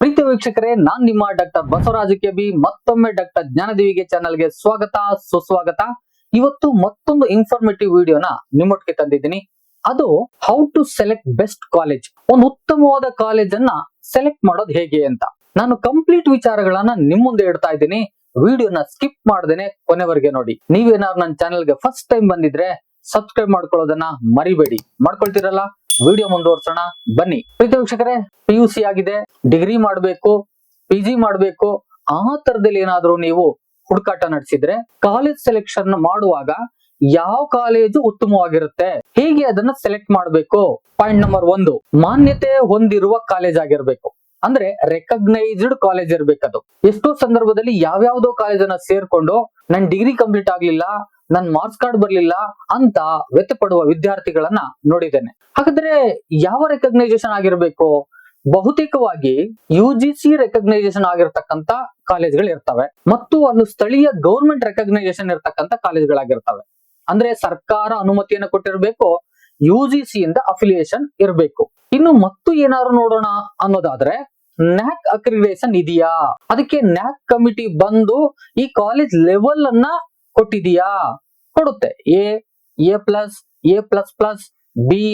ಪ್ರೀತಿ ವೀಕ್ಷಕರೇ, ನಾನ್ ನಿಮ್ಮ ಡಾಕ್ಟರ್ ಬಸವರಾಜ ಕೆ ಬಿ ಮತ್ತೊಮ್ಮೆ ಡಾಕ್ಟರ್ ಜ್ಞಾನದೇವಿಗೆ ಚಾನಲ್ಗೆ ಸ್ವಾಗತ, ಸುಸ್ವಾಗತ. ಇವತ್ತು ಮತ್ತೊಂದು ಇನ್ಫಾರ್ಮೇಟಿವ್ ವಿಡಿಯೋನ ನಿಮ್ಮೊಟ್ಟಿಗೆ ತಂದಿದ್ದೀನಿ. ಅದು how to select best college ಒಂದು ಉತ್ತಮವಾದ ಕಾಲೇಜ್ ಅನ್ನ ಸೆಲೆಕ್ಟ್ ಮಾಡೋದು ಹೇಗೆ ಅಂತ. ನಾನು ಕಂಪ್ಲೀಟ್ ವಿಚಾರಗಳನ್ನ ನಿಮ್ ಮುಂದೆ ಇಡ್ತಾ ಇದ್ದೀನಿ. ವಿಡಿಯೋನ ಸ್ಕಿಪ್ ಮಾಡ್ದೇನೆ ಕೊನೆವರೆಗೆ ನೋಡಿ. ನೀವೇನಾದ್ರು ನನ್ನ ಚಾನಲ್ಗೆ ಫಸ್ಟ್ ಟೈಮ್ ಬಂದಿದ್ರೆ ಸಬ್ಸ್ಕ್ರೈಬ್ ಮಾಡ್ಕೊಳ್ಳೋದನ್ನ ಮರಿಬೇಡಿ. ಮಾಡ್ಕೊಳ್ತೀರಲ್ಲ? ವಿಡಿಯೋ ಮುಂದುವರ್ಸೋಣ. ಬನ್ನಿ. ಪ್ರೀತಿ ವೀಕ್ಷಕರೇ ಪಿ ಯು ಸಿ ಆಗಿದೆ. ಡಿಗ್ರಿ ಮಾಡಬೇಕು ಪಿ ಜಿ ಮಾಡಬೇಕು. ಆ ತರದಲ್ಲಿ ಏನಾದ್ರೂ ನೀವು ಹುಡುಕಾಟ ನಡೆಸಿದ್ರೆ ಕಾಲೇಜ್ ಸೆಲೆಕ್ಷನ್ ಮಾಡುವಾಗ ಯಾವ ಕಾಲೇಜು ಉತ್ತಮವಾಗಿರುತ್ತೆ? ಹೀಗೆ ಅದನ್ನ ಸೆಲೆಕ್ಟ್ ಮಾಡಬೇಕು? ಪಾಯಿಂಟ್ ನಂಬರ್ ಒಂದು, ಮಾನ್ಯತೆ ಹೊಂದಿರುವ ಕಾಲೇಜ್ ಆಗಿರ್ಬೇಕು. ಅಂದ್ರೆ ರೆಕಗ್ನೈಸ್ಡ್ ಕಾಲೇಜ್ ಇರ್ಬೇಕದು. ಎಷ್ಟೋ ಸಂದರ್ಭದಲ್ಲಿ ಯಾವ್ಯಾವ್ದೋ ಕಾಲೇಜನ್ನ ಸೇರ್ಕೊಂಡು, ನನ್ ಡಿಗ್ರಿ ಕಂಪ್ಲೀಟ್ ಆಗ್ಲಿಲ್ಲ ನನ್ ಮಾರ್ಕ್ಸ್ ಕಾರ್ಡ್ ಬರ್ಲಿಲ್ಲ ಅಂತ ವ್ಯತ್ಯಪಡುವ ವಿದ್ಯಾರ್ಥಿಗಳನ್ನ ನೋಡಿದ್ದೇನೆ. ಹಾಗಾದ್ರೆ ಯಾವ ರೆಕಗ್ನೈಸೇಷನ್ ಆಗಿರ್ಬೇಕು? ಬಹುತೇಕವಾಗಿ ಯು ಜಿ ಸಿ ರೆಕಗ್ನೈಸೇಷನ್ ಆಗಿರ್ತಕ್ಕಂತ ಕಾಲೇಜ್ಗಳು ಇರ್ತವೆ. ಮತ್ತು ಒಂದು ಸ್ಥಳೀಯ ಗೌರ್ಮೆಂಟ್ ರೆಕಗ್ನೈಸೇಷನ್ ಇರ್ತಕ್ಕಂತ ಕಾಲೇಜ್ಗಳಾಗಿರ್ತವೆ ಅಂದ್ರೆ ಸರ್ಕಾರ ಅನುಮತಿಯನ್ನು ಕೊಟ್ಟಿರಬೇಕು ಯು ಜಿ ಸಿ ಇಂದ ಅಫಿಲಿಯೇಷನ್ ಇರಬೇಕು. ಇನ್ನು ಮತ್ತು ಏನಾದ್ರು ನೋಡೋಣ ಅನ್ನೋದಾದ್ರೆ ನ್ಯಾಕ್ ಅಕ್ರಿಡೇಷನ್ ಇದೆಯಾ? ಅದಕ್ಕೆ ನ್ಯಾಕ್ ಕಮಿಟಿ ಬಂದು ಈ ಕಾಲೇಜ್ ಲೆವೆಲ್ ಅನ್ನ ಕೊಟ್ಟಿದೆಯಾ? ಕೊಡುತ್ತೆ. A A plus A plus plus, B,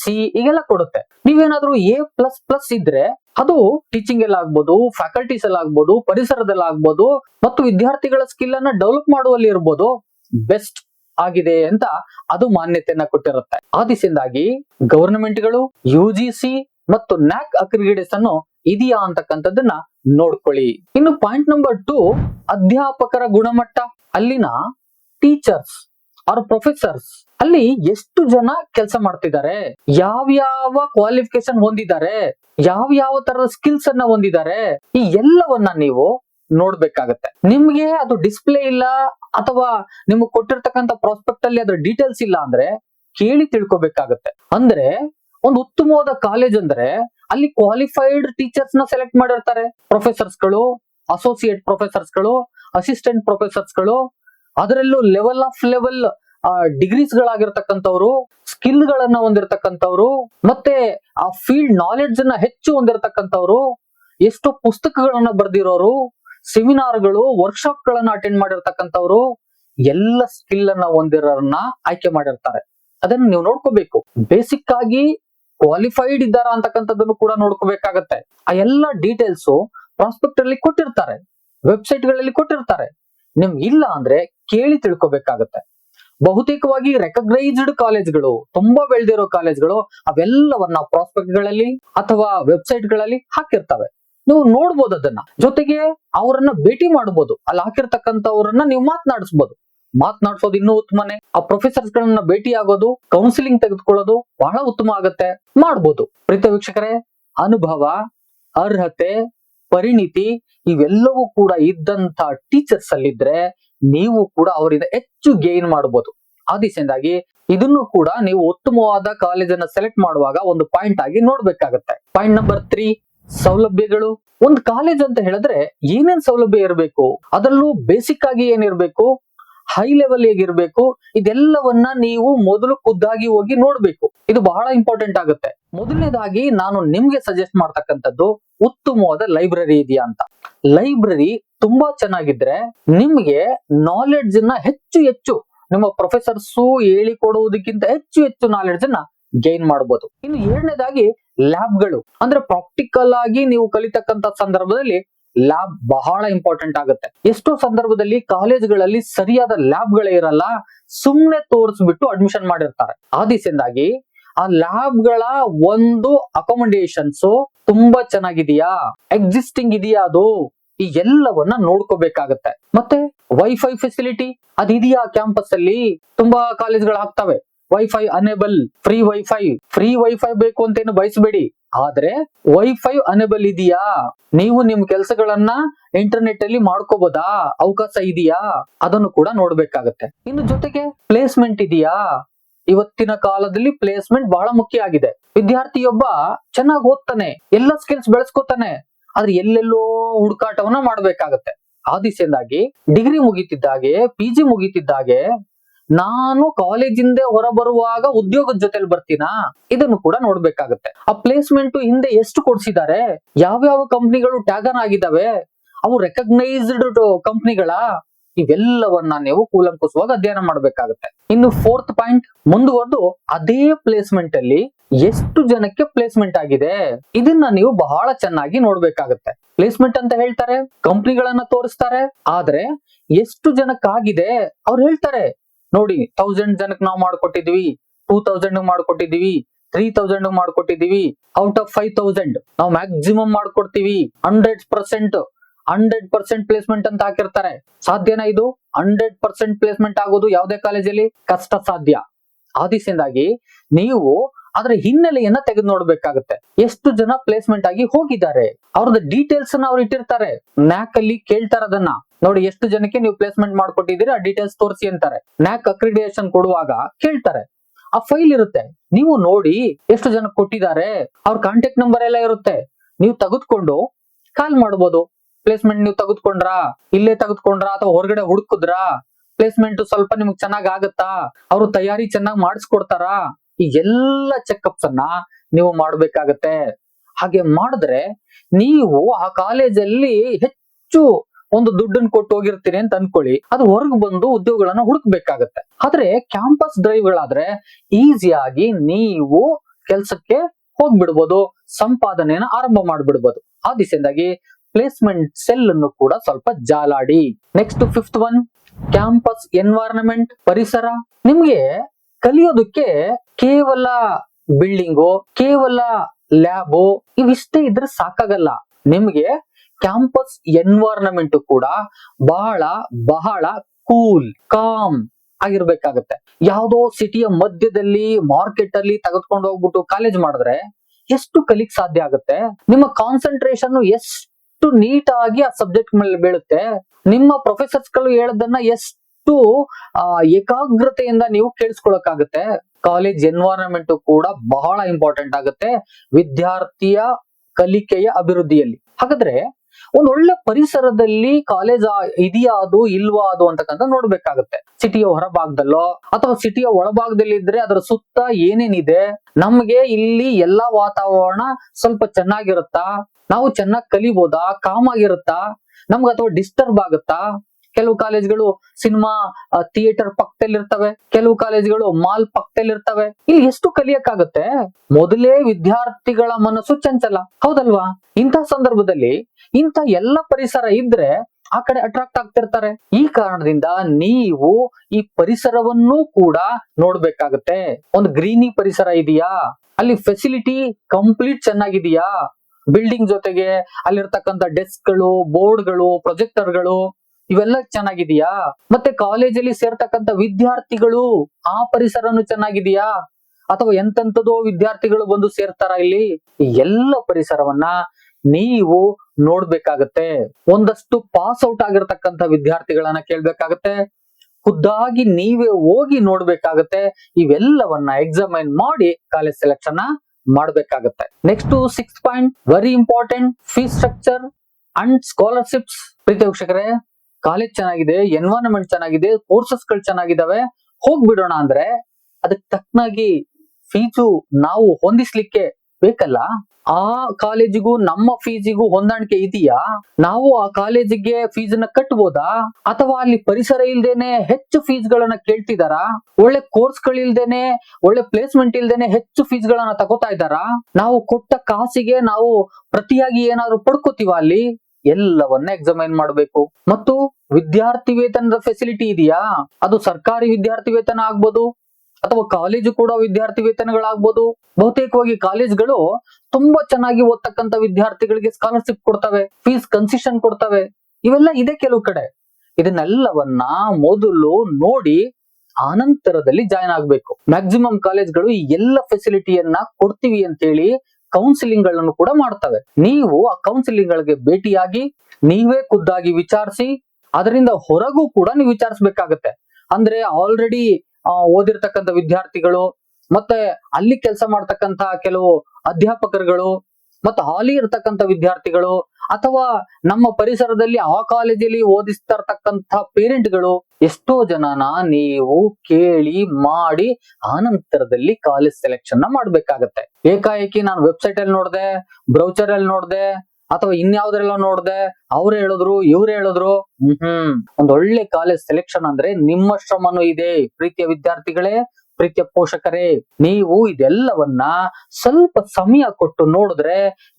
C ಈಗೆಲ್ಲ ಕೊಡುತ್ತೆ. ನೀವೇನಾದ್ರೂ ಎ ಪ್ಲಸ್ ಪ್ಲಸ್ ಇದ್ರೆ ಅದು ಟೀಚಿಂಗ್ ಎಲ್ಲ ಆಗ್ಬೋದು ಫ್ಯಾಕಲ್ಟೀಸ್ ಎಲ್ಲ ಆಗ್ಬೋದು, ಪರಿಸರದಲ್ಲಿ ಆಗ್ಬೋದು, ಮತ್ತು ವಿದ್ಯಾರ್ಥಿಗಳ ಸ್ಕಿಲ್ ಅನ್ನ ಡೆವಲಪ್ ಮಾಡುವಲ್ಲಿ ಇರ್ಬೋದು ಬೆಸ್ಟ್ ಆಗಿದೆ ಅಂತ ಅದು ಮಾನ್ಯತೆಯನ್ನ ಕೊಟ್ಟಿರುತ್ತೆ. ಆ ದಿಸೆಯಿಂದಾಗಿ ಗವರ್ನಮೆಂಟ್ಗಳು ಯು ಜಿ ಸಿ ಮತ್ತು ನ್ಯಾಕ್ ಅಕ್ರಿಗೇಟೇಷನ್ ಇದೆಯಾ ಅಂತಕ್ಕಂಥದ್ದನ್ನ ನೋಡ್ಕೊಳ್ಳಿ. ಇನ್ನು ಪಾಯಿಂಟ್ ನಂಬರ್ ಟು ಅಧ್ಯಾಪಕರ ಗುಣಮಟ್ಟ. ಅಲ್ಲಿನ ಟೀಚರ್ಸ್ ಅವ್ರ ಪ್ರೊಫೆಸರ್ಸ್ ಅಲ್ಲಿ ಎಷ್ಟು ಜನ ಕೆಲಸ ಮಾಡ್ತಿದ್ದಾರೆ? ಯಾವ್ಯಾವ ಕ್ವಾಲಿಫಿಕೇಶನ್ ಹೊಂದಿದ್ದಾರೆ? ಯಾವ ಯಾವ ತರದ ಸ್ಕಿಲ್ಸ್ ಅನ್ನ ಹೊಂದಿದ್ದಾರೆ? ಈ ಎಲ್ಲವನ್ನ ನೀವು ನೋಡ್ಬೇಕಾಗತ್ತೆ. ನಿಮ್ಗೆ ಅದು ಡಿಸ್ಪ್ಲೇ ಇಲ್ಲ ಅಥವಾ ನಿಮ್ಗೆ ಕೊಟ್ಟಿರ್ತಕ್ಕಂಥ ಪ್ರಾಸ್ಪೆಕ್ಟ್ ಅಲ್ಲಿ ಅದ್ರ ಡೀಟೇಲ್ಸ್ ಇಲ್ಲ ಅಂದ್ರೆ ಕೇಳಿ ತಿಳ್ಕೊಬೇಕಾಗತ್ತೆ. ಅಂದ್ರೆ ಒಂದು ಉತ್ತಮವಾದ ಕಾಲೇಜ್ ಅಂದ್ರೆ ಅಲ್ಲಿ ಕ್ವಾಲಿಫೈಡ್ ಟೀಚರ್ಸ್ನ ಸೆಲೆಕ್ಟ್ ಮಾಡಿರ್ತಾರೆ. ಪ್ರೊಫೆಸರ್ಸ್ಗಳು ಅಸೋಸಿಯೇಟ್ ಪ್ರೊಫೆಸರ್ಸ್ಗಳು ಅಸಿಸ್ಟೆಂಟ್ ಪ್ರೊಫೆಸರ್ಸ್ಗಳು, ಅದರಲ್ಲೂ ಲೆವೆಲ್ ಆಫ್ ಲೆವೆಲ್ ಡಿಗ್ರೀಸ್ ಗಳಾಗಿರ್ತಕ್ಕಂಥವ್ರು ಸ್ಕಿಲ್ ಗಳನ್ನ ಹೊಂದಿರತಕ್ಕಂಥವ್ರು, ಮತ್ತೆ ಆ ಫೀಲ್ಡ್ ನಾಲೆಡ್ಜ್ ಅನ್ನ ಹೆಚ್ಚು ಹೊಂದಿರತಕ್ಕಂಥವ್ರು, ಎಷ್ಟೋ ಪುಸ್ತಕಗಳನ್ನ ಬರ್ದಿರೋರು ಸೆಮಿನಾರ್ಗಳು ವರ್ಕ್ಶಾಪ್ ಗಳನ್ನ ಅಟೆಂಡ್ ಮಾಡಿರ್ತಕ್ಕಂಥವ್ರು, ಎಲ್ಲ ಸ್ಕಿಲ್ ಅನ್ನ ಹೊಂದಿರೋರನ್ನ ಆಯ್ಕೆ ಮಾಡಿರ್ತಾರೆ. ಅದನ್ನ ನೀವು ನೋಡ್ಕೋಬೇಕು. ಬೇಸಿಕ್ ಆಗಿ ಕ್ವಾಲಿಫೈಡ್ ಇದ್ದಾರಾ ಅಂತಕ್ಕಂಥದ್ದನ್ನು ಕೂಡ ನೋಡ್ಕೋಬೇಕಾಗತ್ತೆ. ಆ ಎಲ್ಲ ಡೀಟೇಲ್ಸ್ ಪ್ರಾಸ್ಪೆಕ್ಟ್ ಅಲ್ಲಿ ಕೊಟ್ಟಿರ್ತಾರೆ. ವೆಬ್ಸೈಟ್ಗಳಲ್ಲಿ ಕೊಟ್ಟಿರ್ತಾರೆ. ನಿಮ್ ಇಲ್ಲ ಅಂದ್ರೆ ಕೇಳಿ ತಿಳ್ಕೊಬೇಕಾಗತ್ತೆ. ಬಹುತೇಕವಾಗಿ ರೆಕಗ್ನೈಸ್ಡ್ ಕಾಲೇಜ್ಗಳು, ತುಂಬಾ ಬೆಳೆದಿರೋ ಕಾಲೇಜ್ಗಳು, ಅವೆಲ್ಲವನ್ನ ಪ್ರಾಸ್ಪೆಕ್ಟ್ಗಳಲ್ಲಿ ಅಥವಾ ವೆಬ್ಸೈಟ್ಗಳಲ್ಲಿ ಹಾಕಿರ್ತವೆ. ನೀವು ನೋಡ್ಬೋದು ಅದನ್ನ. ಜೊತೆಗೆ ಅವರನ್ನ ಭೇಟಿ ಮಾಡಬಹುದು ಅಲ್ಲಿ ಹಾಕಿರ್ತಕ್ಕಂಥವ್ರನ್ನ ನೀವು ಮಾತನಾಡಿಸ್ಬೋದು. ಮಾತನಾಡ್ಸೋದು ಇನ್ನೂ ಉತ್ತಮನೇ. ಆ ಪ್ರೊಫೆಸರ್ಸ್ ಗಳನ್ನ ಭೇಟಿ ಆಗೋದು ಕೌನ್ಸಿಲಿಂಗ್ ತೆಗೆದುಕೊಳ್ಳೋದು ಬಹಳ ಉತ್ತಮ ಆಗತ್ತೆ. ಮಾಡ್ಬೋದು. ಪ್ರೀತ ವೀಕ್ಷಕರೇ, ಅನುಭವ, ಅರ್ಹತೆ ಪರಿಣಿತಿ ಇವೆಲ್ಲವೂ ಕೂಡ ಇದ್ದಂತ ಟೀಚರ್ಸ್ ಅಲ್ಲಿದ್ರೆ ನೀವು ಕೂಡ ಅವರಿಂದ ಹೆಚ್ಚು ಗೇನ್ ಮಾಡಬಹುದು ಆ ದಿಸೆಯಿಂದಾಗಿ ಇದನ್ನು ಕೂಡ ನೀವು ಉತ್ತಮವಾದ ಕಾಲೇಜನ್ನ ಸೆಲೆಕ್ಟ್ ಮಾಡುವಾಗ ಒಂದು ಪಾಯಿಂಟ್ ಆಗಿ ನೋಡ್ಬೇಕಾಗತ್ತೆ. ಪಾಯಿಂಟ್ ನಂಬರ್ ತ್ರೀ ಸೌಲಭ್ಯಗಳು. ಒಂದು ಕಾಲೇಜ್ ಅಂತ ಹೇಳಿದ್ರೆ ಏನೇನ್ ಸೌಲಭ್ಯ ಇರಬೇಕು? ಅದರಲ್ಲೂ ಬೇಸಿಕ್ ಆಗಿ ಏನಿರ್ಬೇಕು ಹೈ ಲೆವೆಲ್ ಹೇಗಿರ್ಬೇಕು, ಇದೆಲ್ಲವನ್ನ ನೀವು ಮೊದಲು ಖುದ್ದಾಗಿ ಹೋಗಿ ನೋಡ್ಬೇಕು. ಇದು ಬಹಳ ಇಂಪಾರ್ಟೆಂಟ್ ಆಗುತ್ತೆ. ಮೊದಲನೇದಾಗಿ ನಾನು ನಿಮ್ಗೆ ಸಜೆಸ್ಟ್ ಮಾಡ್ತಕ್ಕಂಥದ್ದು ಉತ್ತಮವಾದ ಲೈಬ್ರರಿ ಇದೆಯಾ ಅಂತ. ಲೈಬ್ರರಿ ತುಂಬಾ ಚೆನ್ನಾಗಿದ್ರೆ ನಿಮ್ಗೆ ನಾಲೆಡ್ಜ್ನ ಹೆಚ್ಚು ಹೆಚ್ಚು, ನಿಮ್ಮ ಪ್ರೊಫೆಸರ್ಸ್ ಹೇಳಿಕೊಡುವುದಕ್ಕಿಂತ ಹೆಚ್ಚು ಹೆಚ್ಚು ನಾಲೆಡ್ಜ್ ಅನ್ನ ಗೈನ್ ಮಾಡಬಹುದು ಇನ್ನು ಎರಡನೇದಾಗಿ ಲ್ಯಾಬ್ಗಳು ಅಂದ್ರೆ ಪ್ರಾಕ್ಟಿಕಲ್ ಆಗಿ ನೀವು ಕಲಿತಕ್ಕಂತ ಸಂದರ್ಭದಲ್ಲಿ ಲ್ಯಾಬ್ ಬಹಳ ಇಂಪಾರ್ಟೆಂಟ್ ಆಗುತ್ತೆ. ಎಷ್ಟೋ ಸಂದರ್ಭದಲ್ಲಿ ಕಾಲೇಜ್ಗಳಲ್ಲಿ ಸರಿಯಾದ ಲ್ಯಾಬ್ಗಳೇ ಇರಲ್ಲ ಸುಮ್ಮನೆ ತೋರಿಸ್ಬಿಟ್ಟು ಅಡ್ಮಿಷನ್ ಮಾಡಿರ್ತಾರೆ. ಆ ದಿಸೆಯಿಂದಾಗಿ ಆ ಲ್ಯಾಬ್ಗಳ ಒಂದು ಅಕಾಮಡೇಶನ್ಸ್ ತುಂಬಾ ಚೆನ್ನಾಗಿದೆಯಾ? ಎಕ್ಸಿಸ್ಟಿಂಗ್ ಇದೆಯಾ ಅದು? ಈ ಎಲ್ಲವನ್ನ ನೋಡ್ಕೋಬೇಕಾಗತ್ತೆ. ಮತ್ತೆ ವೈಫೈ ಫೆಸಿಲಿಟಿ ಅದಿದೆಯಾ ಕ್ಯಾಂಪಸ್ ಅಲ್ಲಿ? ತುಂಬಾ ಕಾಲೇಜ್ಗಳು ಹಾಕ್ತವೆ wifi enable free wifi free wifi ಬೇಕು ಅಂತ ಏನು ಬಯಸಬೇಡಿ. ಆದ್ರೆ ವೈಫೈ ಅನೇಬಲ್ ಇದೆಯಾ? ನೀವು ನಿಮ್ ಕೆಲಸಗಳನ್ನ ಇಂಟರ್ನೆಟ್ ಅಲ್ಲಿ ಮಾಡ್ಕೋಬೋದಾ? ಅವಕಾಶ ಇದೆಯಾ? ಅದನ್ನು ಕೂಡ ನೋಡ್ಬೇಕಾಗತ್ತೆ. ಇನ್ನು ಜೊತೆಗೆ ಪ್ಲೇಸ್ಮೆಂಟ್ ಇದೆಯಾ? ಇವತ್ತಿನ ಕಾಲದಲ್ಲಿ ಪ್ಲೇಸ್ಮೆಂಟ್ ಬಹಳ ಮುಖ್ಯ ಆಗಿದೆ. ವಿದ್ಯಾರ್ಥಿಯೊಬ್ಬ ಚೆನ್ನಾಗಿ ಓದ್ತಾನೆ, ಎಲ್ಲ ಸ್ಕಿಲ್ಸ್ ಬೆಳೆಸ್ಕೋತಾನೆ, ಆದ್ರೆ ಎಲ್ಲೆಲ್ಲೋ ಹುಡುಕಾಟವನ್ನ ಮಾಡ್ಬೇಕಾಗತ್ತೆ. ಆ ಡಿಗ್ರಿ ಮುಗಿತಿದ್ದಾಗೆ ಪಿ ಜಿ ಮುಗಿತಿದ್ದಾಗೆ ನಾನು ಕಾಲೇಜಿಂದ ಹೊರಬರುವಾಗ ಉದ್ಯೋಗದ ಜೊತೆಲಿ ಬರ್ತೀನಾ? ಇದನ್ನು ಕೂಡ ನೋಡ್ಬೇಕಾಗತ್ತೆ. ಆ ಪ್ಲೇಸ್ಮೆಂಟ್ ಹಿಂದೆ ಎಷ್ಟು ಕೊಡ್ಸಿದ್ದಾರೆ ಯಾವ್ಯಾವ ಕಂಪ್ನಿಗಳು ಟ್ಯಾಗನ್ ಆಗಿದಾವೆ? ಅವು ರೆಕಗ್ನೈಸ್ಡ್ ಕಂಪ್ನಿಗಳ ಇವೆಲ್ಲವನ್ನ ನೀವು ಕೂಲಂಕುಸುವಾಗ ಅಧ್ಯಯನ ಮಾಡ್ಬೇಕಾಗತ್ತೆ. ಇನ್ನು ಫೋರ್ತ್ ಪಾಯಿಂಟ್ ಮುಂದುವರೆದು ಅದೇ ಪ್ಲೇಸ್ಮೆಂಟ್ ಅಲ್ಲಿ ಎಷ್ಟು ಜನಕ್ಕೆ ಪ್ಲೇಸ್ಮೆಂಟ್ ಆಗಿದೆ? ಇದನ್ನ ನೀವು ಬಹಳ ಚೆನ್ನಾಗಿ ನೋಡ್ಬೇಕಾಗತ್ತೆ. ಪ್ಲೇಸ್ಮೆಂಟ್ ಅಂತ ಹೇಳ್ತಾರೆ ಕಂಪ್ನಿಗಳನ್ನ ತೋರಿಸ್ತಾರೆ, ಆದ್ರೆ ಎಷ್ಟು ಜನಕ್ಕಾಗಿದೆ? ಅವ್ರು ಹೇಳ್ತಾರೆ ನೋಡಿ ತೌಸಂಡ್ ಜನಕ್ಕೆ ನಾವು ಮಾಡ್ಕೊಟ್ಟಿದ್ವಿ ಟೂ ತೌಸಂಡ್ ಮಾಡ್ಕೊಟ್ಟಿದೀವಿ ತ್ರೀ ತೌಸಂಡ್ ಮಾಡ್ಕೊಟ್ಟಿದೀವಿ ಔಟ್ ಆಫ್ ಫೈವ್ ತೌಸಂಡ್ ನಾವು ಮ್ಯಾಕ್ಸಿಮಮ್ ಮಾಡ್ಕೊಡ್ತೀವಿ hundred percent hundred percent placement ಅಂತ ಹಾಕಿರ್ತಾರೆ. ಸಾಧ್ಯನಾ ಇದು? ಹಂಡ್ರೆಡ್ ಪರ್ಸೆಂಟ್ ಪ್ಲೇಸ್ಮೆಂಟ್ ಆಗೋದು ಯಾವುದೇ ಕಾಲೇಜಲ್ಲಿ? ಕಷ್ಟ ಸಾಧ್ಯ ಆದಿಸಿಂದಾಗಿ ನೀವು ಅದರ ಹಿನ್ನೆಲೆಯನ್ನ ತೆಗೆದು ನೋಡ್ಬೇಕಾಗತ್ತೆ. ಎಷ್ಟು ಜನ ಪ್ಲೇಸ್ಮೆಂಟ್ ಆಗಿ ಹೋಗಿದ್ದಾರೆ? ಅವ್ರದ್ದು ಡೀಟೇಲ್ಸ್ ಅನ್ನ ಅವ್ರು ಇಟ್ಟಿರ್ತಾರೆ. ನ್ಯಾಕ್ ಅಲ್ಲಿ ಕೇಳ್ತಾರೆ ಅದನ್ನ. ನೋಡಿ ಎಷ್ಟು ಜನಕ್ಕೆ ನೀವು ಪ್ಲೇಸ್ಮೆಂಟ್ ಮಾಡ್ಕೊಟ್ಟಿದ್ದೀರಿ, ಆ ಡೀಟೇಲ್ಸ್ ತೋರಿಸಿ ಅಂತಾರೆ. ನ್ಯಾಕ್ ಅಕ್ರಿಡಿಯೇಷನ್ ಕೊಡುವಾಗ ಕೇಳ್ತಾರೆ. ಆ ಫೈಲ್ ಇರುತ್ತೆ. ನೀವು ನೋಡಿ ಎಷ್ಟು ಜನ ಕೊಟ್ಟಿದ್ದಾರೆ, ಅವ್ರ ಕಾಂಟ್ಯಾಕ್ಟ್ ನಂಬರ್ ಎಲ್ಲ ಇರುತ್ತೆ. ನೀವು ತೆಗೆದುಕೊಂಡು ಕಾಲ್ ಮಾಡ್ಬೋದು. ಪ್ಲೇಸ್ಮೆಂಟ್ ನೀವು ತೆಗೆದುಕೊಂಡ್ರಾ? ಇಲ್ಲೇ ತೆಗೆದುಕೊಂಡ್ರಾ? ಅಥವಾ ಹೊರಗಡೆ ಹುಡುಕುದ್ರಾ? ಪ್ಲೇಸ್ಮೆಂಟ್ ಸ್ವಲ್ಪ ನಿಮ್ಗೆ ಚೆನ್ನಾಗ್ ಆಗತ್ತಾ? ಅವರು ತಯಾರಿ ಚೆನ್ನಾಗಿ ಮಾಡಿಸ್ಕೊಡ್ತಾರಾ? ಈ ಎಲ್ಲ ಚೆಕಪ್ಸ್ ಅನ್ನ ನೀವು ಮಾಡ್ಬೇಕಾಗತ್ತೆ. ಹಾಗೆ ಮಾಡಿದ್ರೆ ನೀವು ಆ ಕಾಲೇಜಲ್ಲಿ ಹೆಚ್ಚು ಒಂದು ದುಡ್ಡನ್ನು ಕೊಟ್ಟು ಹೋಗಿರ್ತೀರಿ ಅಂತ ಅನ್ಕೊಳ್ಳಿ. ಅದು ಹೊರಗೆ ಬಂದು ಉದ್ಯೋಗಗಳನ್ನ ಹುಡುಕ್ಬೇಕಾಗತ್ತೆ. ಆದ್ರೆ ಕ್ಯಾಂಪಸ್ ಡ್ರೈವ್ಗಳಾದ್ರೆ ಈಸಿಯಾಗಿ ನೀವು ಕೆಲ್ಸಕ್ಕೆ ಹೋಗ್ಬಿಡ್ಬೋದು, ಸಂಪಾದನೆಯನ್ನ ಆರಂಭ ಮಾಡ್ಬಿಡ್ಬೋದು. ಆ ದಿಸೆಯಿಂದಾಗಿ ಪ್ಲೇಸ್ಮೆಂಟ್ ಸೆಲ್ ಅನ್ನು ಕೂಡ ಸ್ವಲ್ಪ ಜಾಲಾಡಿ. Next fifth one campus environment ಪರಿಸರ. ನಿಮ್ಗೆ ಕಲಿಯೋದಕ್ಕೆ ಕೇವಲ ಬಿಲ್ಡಿಂಗು ಕೇವಲ ಲ್ಯಾಬು ಇವಿಷ್ಟೇ ಇದ್ರೆ ಸಾಕಾಗಲ್ಲ. ನಿಮ್ಗೆ ಕ್ಯಾಂಪಸ್ ಎನ್ವೈರ್ನಮೆಂಟ್ ಕೂಡ ಬಹಳ ಬಹಳ ಕೂಲ್ ಕಾಮ್ ಆಗಿರ್ಬೇಕಾಗತ್ತೆ. ಯಾವ್ದೋ ಸಿಟಿಯ ಮಧ್ಯದಲ್ಲಿ ಮಾರ್ಕೆಟ್ ಅಲ್ಲಿ ತೆಗೆದುಕೊಂಡು ಹೋಗ್ಬಿಟ್ಟು ಕಾಲೇಜ್ ಮಾಡಿದ್ರೆ ಎಷ್ಟು ಕಲಿಕ್ ಸಾಧ್ಯ ಆಗುತ್ತೆ? ನಿಮ್ಮ ಕಾನ್ಸಂಟ್ರೇಷನ್ ಎಷ್ಟು ನೀಟಾಗಿ ಆ ಸಬ್ಜೆಕ್ಟ್ ಮೇಲೆ ಬೀಳುತ್ತೆ? ನಿಮ್ಮ ಪ್ರೊಫೆಸರ್ಸ್ಗಳು ಹೇಳದನ್ನ ಎಷ್ಟು ಏಕಾಗ್ರತೆಯಿಂದ ನೀವು ಕೇಳಿಸ್ಕೊಳಕ್ಕಾಗತ್ತೆ? ಕಾಲೇಜ್ ಎನ್ವೈರನ್ಮೆಂಟ್ ಕೂಡ ಬಹಳ ಇಂಪಾರ್ಟೆಂಟ್ ಆಗುತ್ತೆ ವಿದ್ಯಾರ್ಥಿಯ ಕಲಿಕೆಯ ಅಭಿವೃದ್ಧಿಯಲ್ಲಿ. ಹಾಗಾದ್ರೆ ಒಂದ್ ಒಳ್ಳೆ ಪರಿಸರದಲ್ಲಿ ಕಾಲೇಜ್ ಇದೆಯಾ ಅದು ಇಲ್ವಾ ಅದು ಅಂತಕ್ಕಂಥ ನೋಡ್ಬೇಕಾಗತ್ತೆ. ಸಿಟಿಯ ಹೊರಭಾಗದಲ್ಲೋ ಅಥವಾ ಸಿಟಿಯ ಒಳಭಾಗದಲ್ಲಿ ಇದ್ರೆ ಅದರ ಸುತ್ತ ಏನೇನಿದೆ? ನಮ್ಗೆ ಇಲ್ಲಿ ಎಲ್ಲಾ ವಾತಾವರಣ ಸ್ವಲ್ಪ ಚೆನ್ನಾಗಿರುತ್ತಾ? ನಾವು ಚೆನ್ನಾಗಿ ಕಲಿಬೋದಾ? ಕಾಮ್ ಆಗಿರುತ್ತಾ? ನಮ್ಗೆ ಅಥವಾ ಡಿಸ್ಟರ್ಬ್ ಆಗುತ್ತಾ? ಕೆಲವು ಕಾಲೇಜ್ಗಳು ಸಿನಿಮಾ ಥಿಯೇಟರ್ ಪಕ್ಕದಲ್ಲಿ ಇರ್ತವೆ ಕೆಲವು ಕಾಲೇಜ್ಗಳು ಮಾಲ್ ಪಕ್ಕದಲ್ಲಿ ಇರ್ತವೆ ಇಲ್ಲಿ ಎಷ್ಟು ಕಲಿಯಕ್ಕಾಗತ್ತೆ? ಮೊದಲೇ ವಿದ್ಯಾರ್ಥಿಗಳ ಮನಸ್ಸು ಚಂಚಲ, ಹೌದಲ್ವಾ? ಇಂಥ ಸಂದರ್ಭದಲ್ಲಿ ಇಂಥ ಎಲ್ಲ ಪರಿಸರ ಇದ್ರೆ ಆ ಕಡೆ ಅಟ್ರಾಕ್ಟ್ ಆಗ್ತಿರ್ತಾರೆ. ಈ ಕಾರಣದಿಂದ ನೀವು ಈ ಪರಿಸರವನ್ನೂ ಕೂಡ ನೋಡ್ಬೇಕಾಗತ್ತೆ. ಒಂದು ಗ್ರೀನಿ ಪರಿಸರ ಇದೆಯಾ? ಅಲ್ಲಿ ಫೆಸಿಲಿಟಿ ಕಂಪ್ಲೀಟ್ ಚೆನ್ನಾಗಿದೆಯಾ? ಬಿಲ್ಡಿಂಗ್ ಜೊತೆಗೆ ಅಲ್ಲಿರ್ತಕ್ಕಂಥ ಡೆಸ್ಕ್ಗಳು ಬೋರ್ಡ್ಗಳು ಪ್ರೊಜೆಕ್ಟರ್ಗಳು ಇವೆಲ್ಲ ಚೆನ್ನಾಗಿದೆಯಾ? ಮತ್ತೆ ಕಾಲೇಜಲ್ಲಿ ಸೇರ್ತಕ್ಕಂಥ ವಿದ್ಯಾರ್ಥಿಗಳು ಆ ಪರಿಸರನು ಚೆನ್ನಾಗಿದೆಯಾ? ಅಥವಾ ಎಂತೆಂಥದೋ ವಿದ್ಯಾರ್ಥಿಗಳು ಬಂದು ಸೇರ್ತಾರ ಇಲ್ಲಿ? ಎಲ್ಲ ಪರಿಸರವನ್ನ ನೀವು ನೋಡ್ಬೇಕಾಗತ್ತೆ. ಒಂದಷ್ಟು ಪಾಸ್ ಔಟ್ ಆಗಿರ್ತಕ್ಕಂಥ ವಿದ್ಯಾರ್ಥಿಗಳನ್ನ ಕೇಳ್ಬೇಕಾಗತ್ತೆ. ಖುದ್ದಾಗಿ ನೀವೇ ಹೋಗಿ ನೋಡ್ಬೇಕಾಗತ್ತೆ. ಇವೆಲ್ಲವನ್ನ ಎಕ್ಸಾಮೈನ್ ಮಾಡಿ ಕಾಲೇಜ್ ಸೆಲೆಕ್ಷನ್ ಮಾಡ್ಬೇಕಾಗತ್ತೆ. Next six point very important fees structure and scholarships ಪ್ರೀತಿ ವೀಕ್ಷಕರೇ ಕಾಲೇಜ್ ಚೆನ್ನಾಗಿದೆ ಎನ್ವೈರನ್ಮೆಂಟ್ ಚೆನ್ನಾಗಿದೆ ಕೋರ್ಸಸ್ಗಳು ಚೆನ್ನಾಗಿದಾವೆ, ಹೋಗ್ಬಿಡೋಣ ಅಂದ್ರೆ ಅದಕ್ಕೆ ತಕ್ಕನಾಗಿ ಫೀಸು ನಾವು ಹೊಂದಿಸ್ಲಿಕ್ಕೆ ಬೇಕಲ್ಲ? ಆ ಕಾಲೇಜಿಗೂ ನಮ್ಮ ಫೀಸಿಗೂ ಹೊಂದಾಣಿಕೆ ಇದೆಯಾ? ನಾವು ಆ ಕಾಲೇಜಿಗೆ ಫೀಸನ್ನ ಕಟ್ಬೋದಾ? ಅಥವಾ ಅಲ್ಲಿ ಪರಿಸರ ಇಲ್ದೇನೆ ಹೆಚ್ಚು ಫೀಸ್ ಗಳನ್ನ ಕೇಳ್ತಿದಾರಾ? ಒಳ್ಳೆ ಕೋರ್ಸ್ ಗಳಿಲ್ದೇನೆ ಒಳ್ಳೆ ಪ್ಲೇಸ್ಮೆಂಟ್ ಇಲ್ದೇನೆ ಹೆಚ್ಚು ಫೀಸ್ ಗಳನ್ನ ತಗೋತಾ ಇದ್ದಾರಾ ನಾವು ಕೊಟ್ಟ ಕಾಸಿಗೆ ನಾವು ಪ್ರತಿಯಾಗಿ ಏನಾದ್ರು ಪಡ್ಕೋತೀವ ಅಲ್ಲಿ? ಎಲ್ಲವನ್ನ ಎಕ್ಸಾಮೈನ್ ಮಾಡಬೇಕು. ಮತ್ತು ವಿದ್ಯಾರ್ಥಿ ವೇತನದ ಫೆಸಿಲಿಟಿ ಇದೆಯಾ? ಅದು ಸರ್ಕಾರಿ ವಿದ್ಯಾರ್ಥಿ ವೇತನ ಆಗ್ಬೋದು, ಅಥವಾ ಕಾಲೇಜು ಕೂಡ ವಿದ್ಯಾರ್ಥಿ ವೇತನಗಳಾಗ್ಬೋದು ಬಹುತೇಕವಾಗಿ ಕಾಲೇಜ್ಗಳು ತುಂಬಾ ಚೆನ್ನಾಗಿ ಓದ್ತಕ್ಕಂತ ವಿದ್ಯಾರ್ಥಿಗಳಿಗೆ ಸ್ಕಾಲರ್ಶಿಪ್ ಕೊಡ್ತವೆ ಫೀಸ್ ಕನ್ಸಿಷನ್ ಕೊಡ್ತವೆ. ಇವೆಲ್ಲ ಇದೆ ಕೆಲವು ಕಡೆ. ಇದನ್ನೆಲ್ಲವನ್ನ ಮೊದಲು ನೋಡಿ ಆನಂತರದಲ್ಲಿ ಜಾಯ್ನ್ ಆಗ್ಬೇಕು. ಮ್ಯಾಕ್ಸಿಮಮ್ ಕಾಲೇಜ್ಗಳು ಈ ಎಲ್ಲ ಫೆಸಿಲಿಟಿಯನ್ನ ಕೊಡ್ತೀವಿ ಅಂತೇಳಿ ಕೌನ್ಸಿಲಿಂಗ್ಗಳನ್ನು ಕೂಡ ಮಾಡ್ತವೆ. ನೀವು ಆ ಕೌನ್ಸಿಲಿಂಗ್ ಗಳಿಗೆ ಭೇಟಿಯಾಗಿ, ನೀವೇ ಖುದ್ದಾಗಿ ವಿಚಾರಿಸಿ, ಅದರಿಂದ ಹೊರಗೂ ಕೂಡ ನೀವು ವಿಚಾರಿಸ್ಬೇಕಾಗತ್ತೆ. ಅಂದ್ರೆ ಆಲ್ರೆಡಿ ಓದಿರ್ತಕ್ಕಂಥ ವಿದ್ಯಾರ್ಥಿಗಳು, ಮತ್ತೆ ಅಲ್ಲಿ ಕೆಲಸ ಮಾಡ್ತಕ್ಕಂತ ಕೆಲವು ಅಧ್ಯಾಪಕರುಗಳು, ಮತ್ತೆ ಹಾಲಿ ಇರ್ತಕ್ಕಂಥ ವಿದ್ಯಾರ್ಥಿಗಳು ಅಥವಾ ನಮ್ಮ ಪರಿಸರದಲ್ಲಿ ಆ ಕಾಲೇಜಲ್ಲಿ ಓದಿಸ್ತಾ ಇರ್ತಕ್ಕಂಥ ಪೇರೆಂಟ್ಗಳು ಎಷ್ಟೋ ಜನನ ನೀವು ಕೇಳಿ ಮಾಡಿ ಆನಂತರದಲ್ಲಿ ಕಾಲೇಜ್ ಸೆಲೆಕ್ಷನ್ನ ಮಾಡ್ಬೇಕಾಗತ್ತೆ. ಏಕಾಏಕಿ ನಾನು ವೆಬ್ಸೈಟ್ ಅಲ್ಲಿ ನೋಡ್ದೆ ಬ್ರೌಚರ್ ಅಲ್ಲಿ ನೋಡ್ದೆ, ಅಥವಾ ಇನ್ಯಾವ್ದ್ರೆಲ್ಲ ನೋಡ್ದೆ, ಅವ್ರು ಹೇಳಿದ್ರು, ಇವ್ರು ಹೇಳಿದ್ರು, ಹ್ಮ್ ಒಂದ್ ಒಳ್ಳೆ ಕಾಲೇಜ್ ಸೆಲೆಕ್ಷನ್ ಅಂದ್ರೆ ನಿಮ್ಮ ಶ್ರಮನೂ ಇದೆ. ಪ್ರೀತಿಯ ವಿದ್ಯಾರ್ಥಿಗಳೇ ಪ್ರೀತಿಯ ಪೋಷಕರೇ, ನೀವು ಇದೆಲ್ಲವನ್ನ ಸ್ವಲ್ಪ ಸಮಯ ಕೊಟ್ಟು ನೋಡಿದ್ರೆ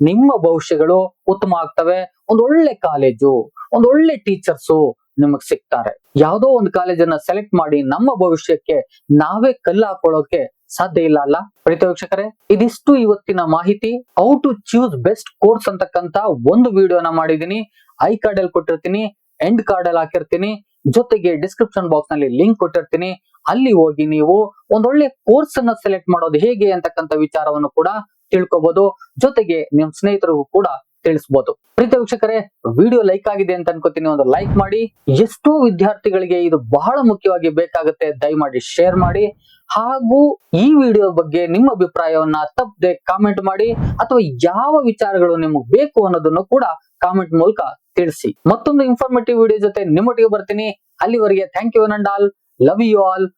ನಿಮ್ಮ ಭವಿಷ್ಯಗಳು ಉತ್ತಮ ಆಗ್ತವೆ. ಒಂದ್ ಒಳ್ಳೆ ಕಾಲೇಜು, ಒಂದ್ ಒಳ್ಳೆ ಟೀಚರ್ಸು ನಿಮಗ್ ಸಿಗ್ತಾರೆ. ಯಾವ್ದೋ ಒಂದು ಕಾಲೇಜನ್ನ ಸೆಲೆಕ್ಟ್ ಮಾಡಿ ನಮ್ಮ ಭವಿಷ್ಯಕ್ಕೆ ನಾವೇ ಕಲ್ಲು ಹಾಕೊಳ್ಳೋಕೆ ಸಾಧ್ಯ ಇಲ್ಲ ಅಲ್ಲ? ಪ್ರೀತ ವೀಕ್ಷಕರೇ, ಇದಿಷ್ಟು ಇವತ್ತಿನ ಮಾಹಿತಿ. How to choose best course ಅಂತಕ್ಕಂತ ಒಂದು ವಿಡಿಯೋನ ಮಾಡಿದೀನಿ ಐ ಕಾರ್ಡ್ ಅಲ್ಲಿ ಕೊಟ್ಟಿರ್ತೀನಿ ಎಂಡ್ ಕಾರ್ಡ್ ಅಲ್ಲಿ ಹಾಕಿರ್ತೀನಿ. ಜೊತೆಗೆ ಡಿಸ್ಕ್ರಿಪ್ಷನ್ ಬಾಕ್ಸ್ನಲ್ಲಿ ಲಿಂಕ್ ಕೊಟ್ಟಿರ್ತೀನಿ. ಅಲ್ಲಿ ಹೋಗಿ ನೀವು ಒಂದೊಳ್ಳೆ ಕೋರ್ಸ್ ಅನ್ನ ಸೆಲೆಕ್ಟ್ ಮಾಡೋದು ಹೇಗೆ ಅಂತಕ್ಕಂಥ ವಿಚಾರವನ್ನು ಕೂಡ ತಿಳ್ಕೊಬಹುದು ಜೊತೆಗೆ ನಿಮ್ ಸ್ನೇಹಿತರಿಗೂ ಕೂಡ ತಿಳಿಸಬಹುದು ಪ್ರೀತ ವೀಕ್ಷಕರೇ ವಿಡಿಯೋ ಲೈಕ್ ಆಗಿದೆ ಅಂತ ಅನ್ಕೋತೀನಿ. ಒಂದು ಲೈಕ್ ಮಾಡಿ. ಎಷ್ಟೋ ವಿದ್ಯಾರ್ಥಿಗಳಿಗೆ ಇದು ಬಹಳ ಮುಖ್ಯವಾಗಿ ಬೇಕಾಗುತ್ತೆ. ದಯಮಾಡಿ ಶೇರ್ ಮಾಡಿ. ಹಾಗೂ ಈ ವಿಡಿಯೋ ಬಗ್ಗೆ ನಿಮ್ಮ ಅಭಿಪ್ರಾಯವನ್ನ ತಪ್ಪದೆ ಕಾಮೆಂಟ್ ಮಾಡಿ. ಅಥವಾ ಯಾವ ವಿಚಾರಗಳು ನಿಮಗೆ ಬೇಕು ಅನ್ನೋದನ್ನು ಕೂಡ ಕಾಮೆಂಟ್ ಮೂಲಕ ತಿಳಿಸಿ. ಮತ್ತೊಂದು ಇನ್ಫಾರ್ಮೇಟಿವ್ ವಿಡಿಯೋ ಜೊತೆ ನಿಮ್ಮೊಟ್ಟಿಗೆ ಬರ್ತೀನಿ. ಅಲ್ಲಿವರೆಗೆ thank you all love you all